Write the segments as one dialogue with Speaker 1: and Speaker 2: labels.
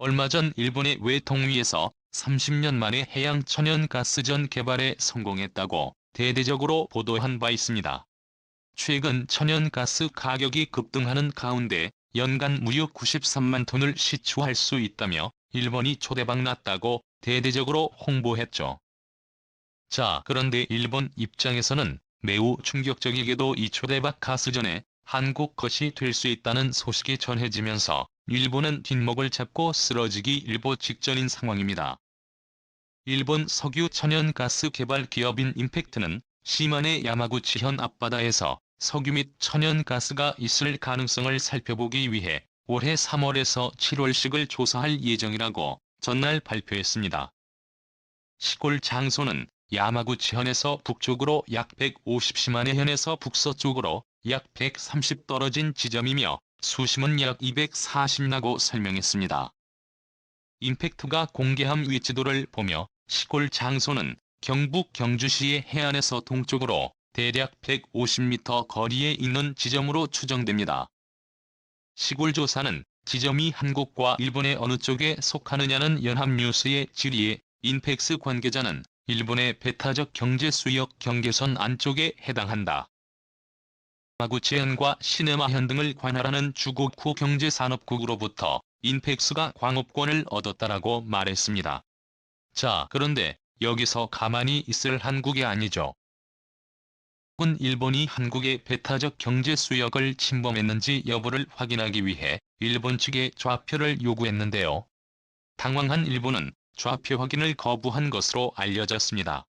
Speaker 1: 얼마 전 일본의 외통위에서 30년 만에 해양 천연가스전 개발에 성공했다고 대대적으로 보도한 바 있습니다. 최근 천연가스 가격이 급등하는 가운데 연간 무려 93만 톤을 시추할 수 있다며 일본이 초대박 났다고 대대적으로 홍보했죠. 자, 그런데 일본 입장에서는 매우 충격적이게도 이 초대박 가스전에 한국 것이 될 수 있다는 소식이 전해지면서 일본은 뒷목을 잡고 쓰러지기 일보 직전인 상황입니다. 일본 석유 천연가스 개발 기업인 임팩트는 시만의 야마구치현 앞바다에서 석유 및 천연가스가 있을 가능성을 살펴보기 위해 올해 3월에서 7월씩을 조사할 예정이라고 전날 발표했습니다. 시골 장소는 야마구치현에서 북쪽으로 약 150시만의 현에서 북서쪽으로 약 130 떨어진 지점이며 수심은 약 240나고 설명했습니다. 임팩트가 공개한 위치도를 보며 시골 장소는 경북 경주시의 해안에서 동쪽으로 대략 150m 거리에 있는 지점으로 추정됩니다. 시골 조사는 지점이 한국과 일본의 어느 쪽에 속하느냐는 연합뉴스의 질의에 인펙스 관계자는 일본의 배타적 경제 수역 경계선 안쪽에 해당한다. 마구치현과 시네마현 등을 관할하는 주곡후 경제산업국으로부터 인펙스가 광업권을 얻었다라고 말했습니다. 자, 그런데 여기서 가만히 있을 한국이 아니죠. 은 일본이 한국의 배타적 경제 수역을 침범했는지 여부를 확인하기 위해 일본 측에 좌표를 요구했는데요. 당황한 일본은 좌표 확인을 거부한 것으로 알려졌습니다.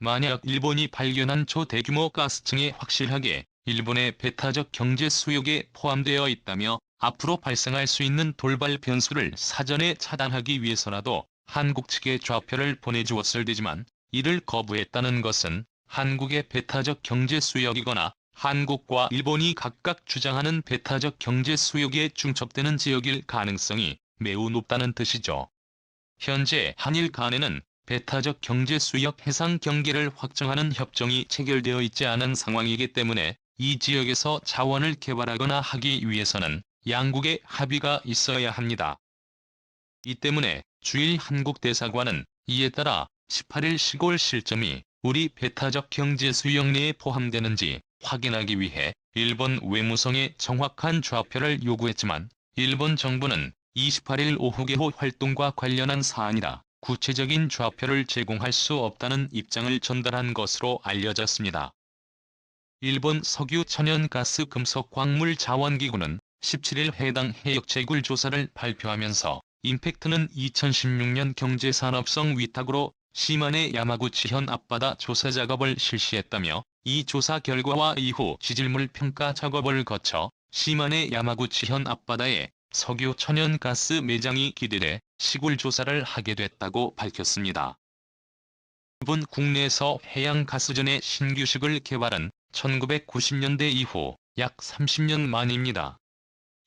Speaker 1: 만약 일본이 발견한 초대규모 가스층이 확실하게 일본의 배타적 경제 수역에 포함되어 있다며 앞으로 발생할 수 있는 돌발 변수를 사전에 차단하기 위해서라도 한국 측에 좌표를 보내주었을 테지만 이를 거부했다는 것은 한국의 배타적 경제 수역이거나 한국과 일본이 각각 주장하는 배타적 경제 수역에 중첩되는 지역일 가능성이 매우 높다는 뜻이죠. 현재 한일 간에는 배타적 경제 수역 해상 경계를 확정하는 협정이 체결되어 있지 않은 상황이기 때문에 이 지역에서 자원을 개발하거나 하기 위해서는 양국의 합의가 있어야 합니다. 이 때문에 주일 한국 대사관은 이에 따라 18일 시골 실점이 우리 배타적 경제 수역 내에 포함되는지 확인하기 위해 일본 외무성에 정확한 좌표를 요구했지만 일본 정부는 28일 오후 개호 활동과 관련한 사안이라 구체적인 좌표를 제공할 수 없다는 입장을 전달한 것으로 알려졌습니다. 일본 석유 천연가스 금속 광물 자원기구는 17일 해당 해역 재굴 조사를 발표하면서 임팩트는 2016년 경제산업성 위탁으로 시만의 야마구치현 앞바다 조사 작업을 실시했다며 이 조사 결과와 이후 지질물 평가 작업을 거쳐 시만의 야마구치현 앞바다에 석유 천연가스 매장이 기대돼 시굴 조사를 하게 됐다고 밝혔습니다. 일본 국내에서 해양가스전의 신규식을 개발은 1990년대 이후 약 30년 만입니다.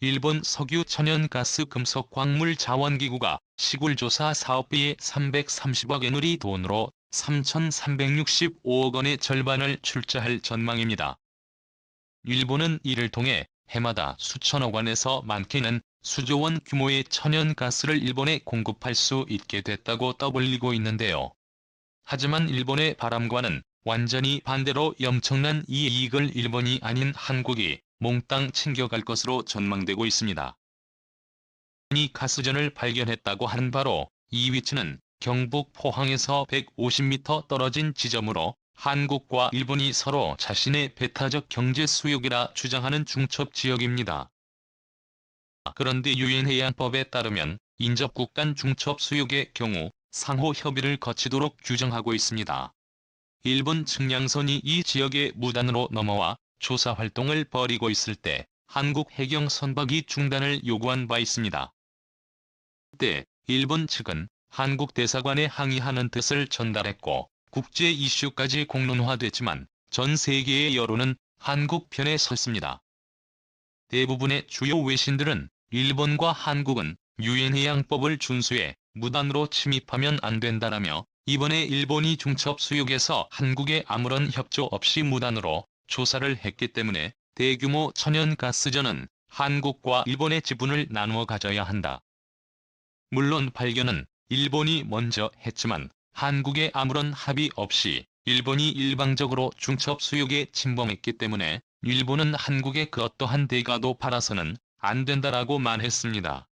Speaker 1: 일본 석유 천연가스 금속 광물 자원기구가 시굴조사 사업비의 330억 엔우리 돈으로 3,365억 원의 절반을 출자할 전망입니다. 일본은 이를 통해 해마다 수천억 원에서 많게는 수조 원 규모의 천연가스를 일본에 공급할 수 있게 됐다고 떠벌리고 있는데요. 하지만 일본의 바람과는 완전히 반대로 엄청난 이 이익을 일본이 아닌 한국이 몽땅 챙겨갈 것으로 전망되고 있습니다. 이 가스전을 발견했다고 하는 바로 이 위치는 경북 포항에서 150m 떨어진 지점으로 한국과 일본이 서로 자신의 배타적 경제 수역이라 주장하는 중첩 지역입니다. 그런데 유엔해양법에 따르면 인접국 간 중첩 수역의 경우 상호 협의를 거치도록 규정하고 있습니다. 일본 측량선이 이 지역의 무단으로 넘어와 조사 활동을 벌이고 있을 때 한국 해경 선박이 중단을 요구한 바 있습니다. 그때 일본 측은 한국 대사관에 항의하는 뜻을 전달했고 국제 이슈까지 공론화됐지만 전 세계의 여론은 한국 편에 섰습니다. 대부분의 주요 외신들은 일본과 한국은 유엔해양법을 준수해 무단으로 침입하면 안 된다라며 이번에 일본이 중첩 수역에서 한국에 아무런 협조 없이 무단으로 조사를 했기 때문에 대규모 천연가스전은 한국과 일본의 지분을 나누어 가져야 한다. 물론 발견은 일본이 먼저 했지만 한국에 아무런 합의 없이 일본이 일방적으로 중첩 수역에 침범했기 때문에 일본은 한국에 그 어떠한 대가도 팔아서는 안 된다라고 말했습니다.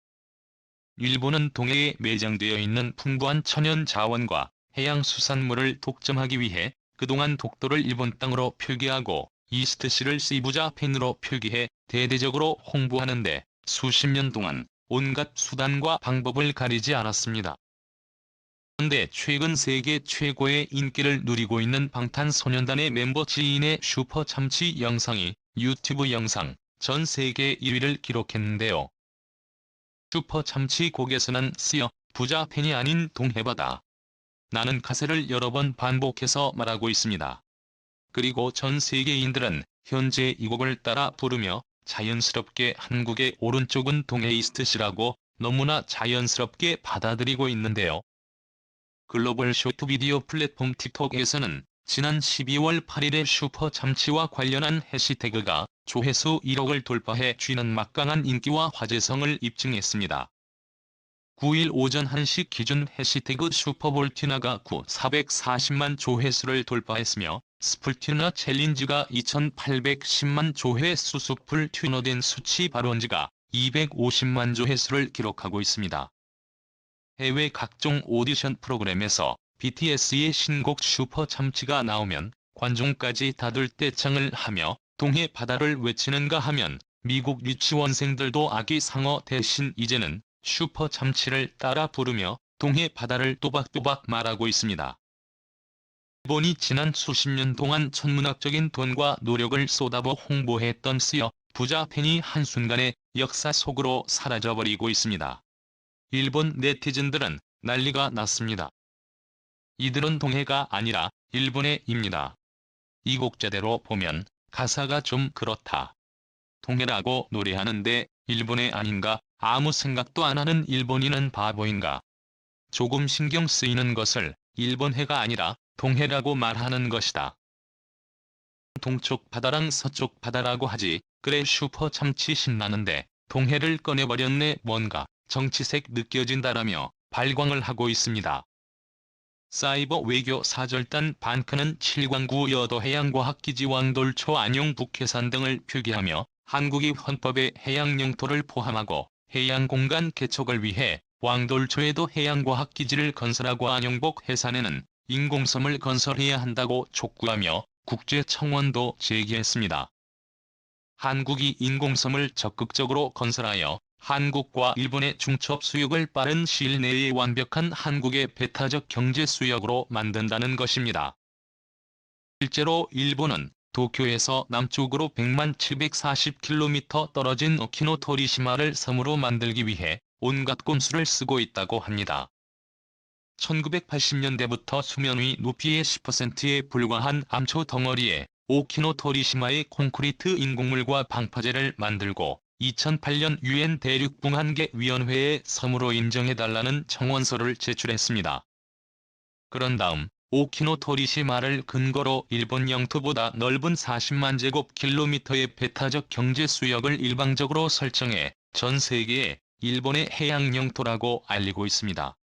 Speaker 1: 일본은 동해에 매장되어 있는 풍부한 천연 자원과 해양 수산물을 독점하기 위해 그동안 독도를 일본 땅으로 표기하고 이스트시를 시부자 펜으로 표기해 대대적으로 홍보하는데 수십 년 동안 온갖 수단과 방법을 가리지 않았습니다. 그런데 최근 세계 최고의 인기를 누리고 있는 방탄소년단의 멤버 지인의 슈퍼 참치 영상이 유튜브 영상 전 세계 1위를 기록했는데요. 슈퍼 참치 곡에서는 쓰여 부자 팬이 아닌 동해바다. 나는 가사를 여러 번 반복해서 말하고 있습니다. 그리고 전 세계인들은 현재 이 곡을 따라 부르며 자연스럽게 한국의 오른쪽은 동해이스트시라고 너무나 자연스럽게 받아들이고 있는데요. 글로벌 쇼트비디오 플랫폼 틱톡에서는 지난 12월 8일에 슈퍼 참치와 관련한 해시태그가 조회수 1억을 돌파해 쥐는 막강한 인기와 화제성을 입증했습니다. 9일 오전 1시 기준 해시태그 슈퍼볼티나가 9 440만 조회수를 돌파했으며 스풀튜너 챌린지가 2810만 조회수 수풀 튜너된 수치 발원지가 250만 조회수를 기록하고 있습니다. 해외 각종 오디션 프로그램에서 BTS의 신곡 슈퍼 참치가 나오면 관중까지 다들 떼창을 하며 동해 바다를 외치는가 하면 미국 유치원생들도 아기 상어 대신 이제는 슈퍼 참치를 따라 부르며 동해 바다를 또박또박 말하고 있습니다. 일본이 지난 수십 년 동안 천문학적인 돈과 노력을 쏟아부 홍보했던 쓰여 부자 팬이 한순간에 역사 속으로 사라져버리고 있습니다. 일본 네티즌들은 난리가 났습니다. 이들은 동해가 아니라 일본의 입니다. 이 곡 제대로 보면 가사가 좀 그렇다. 동해라고 노래하는데 일본의 아닌가 아무 생각도 안 하는 일본인은 바보인가. 조금 신경 쓰이는 것을 일본해가 아니라 동해라고 말하는 것이다. 동쪽 바다랑 서쪽 바다라고 하지 그래 슈퍼 참치 신나는데 동해를 꺼내버렸네 뭔가 정치색 느껴진다라며 발광을 하고 있습니다. 사이버 외교 사절단 반크는 7광구 여도해양과학기지 왕돌초 안용 북해산 등을 표기하며 한국이 헌법에 해양 영토를 포함하고 해양 공간 개척을 위해 왕돌초에도 해양과학기지를 건설하고 안용복 해산에는 인공섬을 건설해야 한다고 촉구하며 국제청원도 제기했습니다. 한국이 인공섬을 적극적으로 건설하여 한국과 일본의 중첩 수역을 빠른 시일 내에 완벽한 한국의 배타적 경제 수역으로 만든다는 것입니다. 실제로 일본은 도쿄에서 남쪽으로 100만 740km 떨어진 오키노토리시마를 섬으로 만들기 위해 온갖 꼼수를 쓰고 있다고 합니다. 1980년대부터 수면 위 높이의 10%에 불과한 암초 덩어리에 오키노토리시마의 콘크리트 인공물과 방파제를 만들고 2008년 유엔 대륙붕 한계위원회에 섬으로 인정해달라는 청원서를 제출했습니다. 그런 다음 오키노토리시마를 근거로 일본 영토보다 넓은 40만 제곱킬로미터의 배타적 경제 수역을 일방적으로 설정해 전 세계에 일본의 해양 영토라고 알리고 있습니다.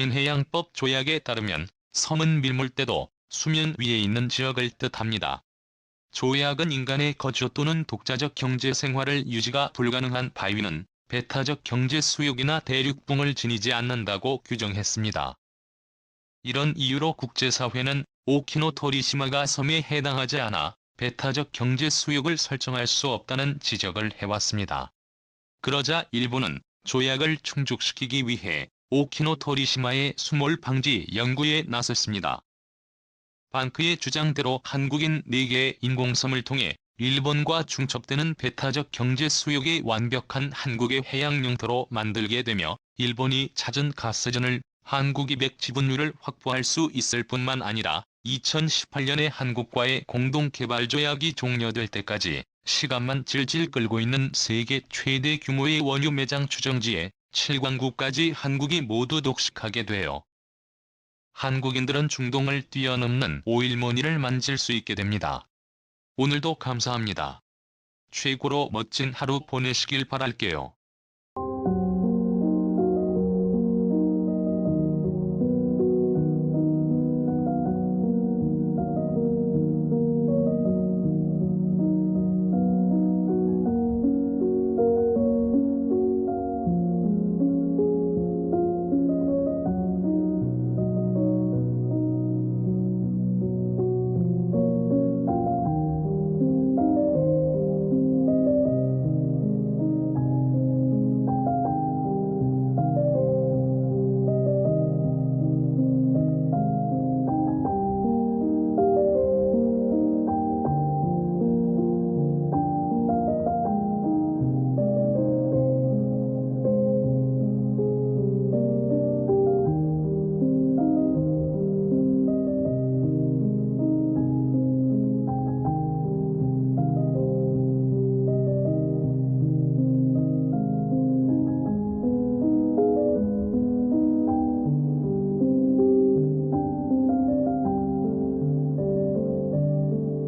Speaker 1: 해양법 조약에 따르면 섬은 밀물대도 수면 위에 있는 지역을 뜻합니다. 조약은 인간의 거주 또는 독자적 경제 생활을 유지가 불가능한 바위는 배타적 경제 수역이나 대륙붕을 지니지 않는다고 규정했습니다. 이런 이유로 국제사회는 오키노토리시마가 섬에 해당하지 않아 배타적 경제 수역을 설정할 수 없다는 지적을 해왔습니다. 그러자 일본은 조약을 충족시키기 위해 오키노토리시마의 수몰 방지 연구에 나섰습니다. 반크의 주장대로 한국인 4개의 인공섬을 통해 일본과 중첩되는 배타적 경제 수역의 완벽한 한국의 해양 영토로 만들게 되며 일본이 찾은 가스전을 한국이 100 지분율을 확보할 수 있을 뿐만 아니라 2018년에 한국과의 공동개발 조약이 종료될 때까지 시간만 질질 끌고 있는 세계 최대 규모의 원유 매장 추정지에 7광구까지 한국이 모두 독식하게 되어 한국인들은 중동을 뛰어넘는 오일머니를 만질 수 있게 됩니다. 오늘도 감사합니다. 최고로 멋진 하루 보내시길 바랄게요.